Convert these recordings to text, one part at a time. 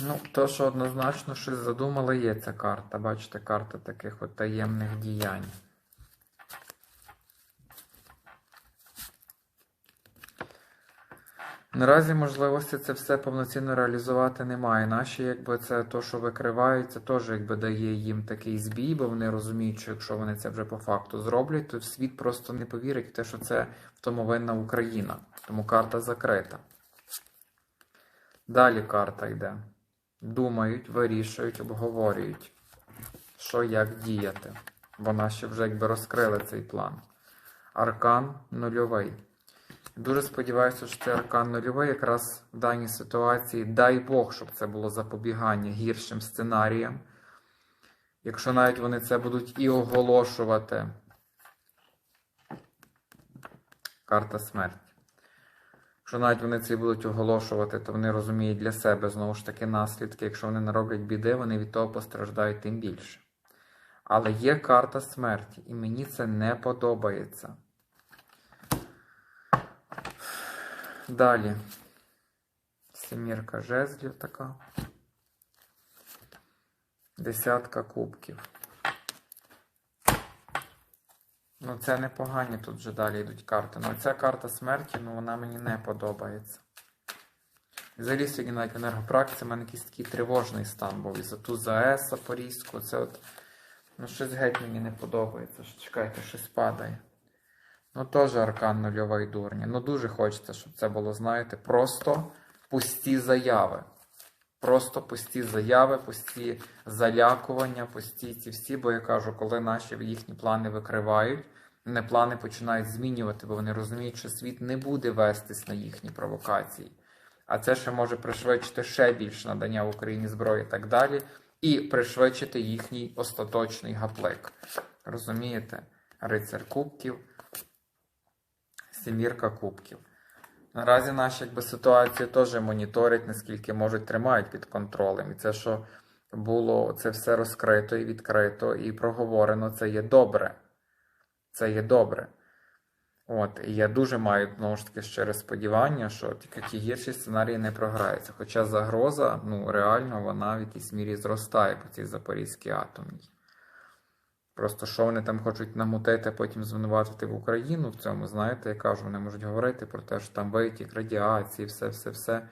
Ну, то, що однозначно щось задумала, є ця карта. Бачите, карта таких от таємних діянь. Наразі можливості це все повноцінно реалізувати немає. Наші, якби це то, що викривають, це теж якби дає їм такий збій, бо вони розуміють, що якщо вони це вже по факту зроблять, то світ просто не повірить в те, що це в тому винна Україна. Тому карта закрита. Далі карта йде. Думають, вирішують, обговорюють, що як діяти. Вона ще вже якби розкрила цей план. Аркан нульовий. Дуже сподіваюся, що цей аркан нульовий якраз в даній ситуації. Дай Бог, щоб це було запобігання гіршим сценаріям. Якщо навіть вони це будуть і оголошувати. Карта смерті. Якщо навіть вони це будуть оголошувати, то вони розуміють для себе знову ж таки наслідки. Якщо вони нароблять біди, вони від того постраждають тим більше. Але є карта смерті, і мені це не подобається. Далі. Семірка жезлів така. Десятка кубків. Ну, це непогані тут вже далі йдуть карти. Ну, ця карта смерті, ну вона мені не подобається. Взагалі сьогодні навіть в енергопрактиці в мене якийсь такий тривожний стан був. І за ту ЗАЕС Запорізьку. Це от. Ну, щось геть мені не подобається. Чекайте, щось падає. Ну, теж аркан нульовий дурні. Ну, дуже хочеться, щоб це було, знаєте, просто пусті заяви. Просто пусті заяви, пусті залякування, пусті ці всі, бо я кажу, коли наші їхні плани викривають, вони плани починають змінювати, бо вони розуміють, що світ не буде вестись на їхні провокації. А це ще може пришвидшити ще більше надання Україні зброї і так далі, і пришвидшити їхній остаточний гаплик. Розумієте? Рицар кубків, сімірка кубків. Наразі наші якби, ситуації теж моніторять, наскільки можуть тримають під контролем. І це, що було це все розкрито і відкрито, і проговорено, це є добре. Це є добре. От, і я дуже маю знову ж таки щире сподівання, що такі гірші сценарії не програються. Хоча загроза, ну реально, вона в якійсь мірі зростає по цій Запорізькій атомній. Просто що вони там хочуть намутити, а потім звинуватити в Україну в цьому, знаєте, я кажу, вони можуть говорити про те, що там витік, радіації, все, все, все.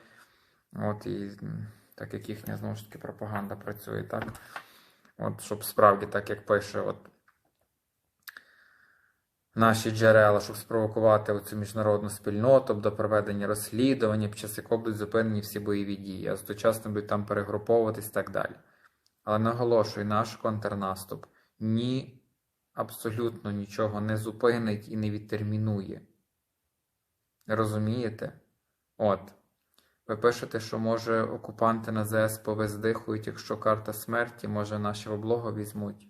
От і так як їхня знову ж таки пропаганда працює, так? От, щоб справді, так як пише, от наші джерела, щоб спровокувати оцю міжнародну спільноту до проведення розслідування, під час якого будуть зупинені всі бойові дії, а одночасно будуть там перегруповуватись і так далі. Але наголошую, наш контрнаступ ні абсолютно нічого не зупинить і не відтермінує. Розумієте? От. Ви пишете, що може окупанти на ЗС повездихують, якщо карта смерті, може наші в облогу візьмуть.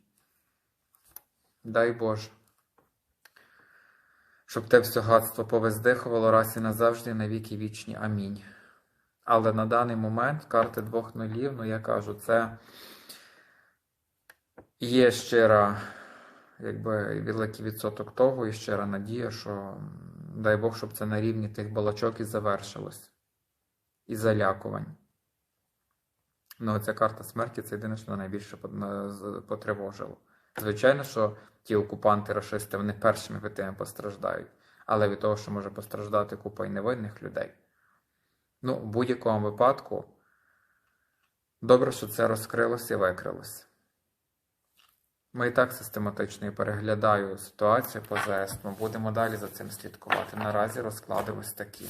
Дай Боже. Щоб те все гадство повездихувало раз і назавжди на віки вічні. Амінь. Але на даний момент карти двох нулів, ну я кажу, це є щира, якби великий відсоток того, і щира надія, що дай Бог, щоб це на рівні тих балачок і завершилось. І залякувань. Ну, ця карта смерті це єдине, що найбільше потривожило. Звичайно, що ті окупанти, рашисти, вони першими від тими постраждають. Але від того, що може постраждати купа і невинних людей. Ну, в будь-якому випадку, добре, що це розкрилося і викрилося. Ми і так систематично і переглядаю ситуацію по ЗС. Будемо далі за цим слідкувати. Наразі розклади ось такі.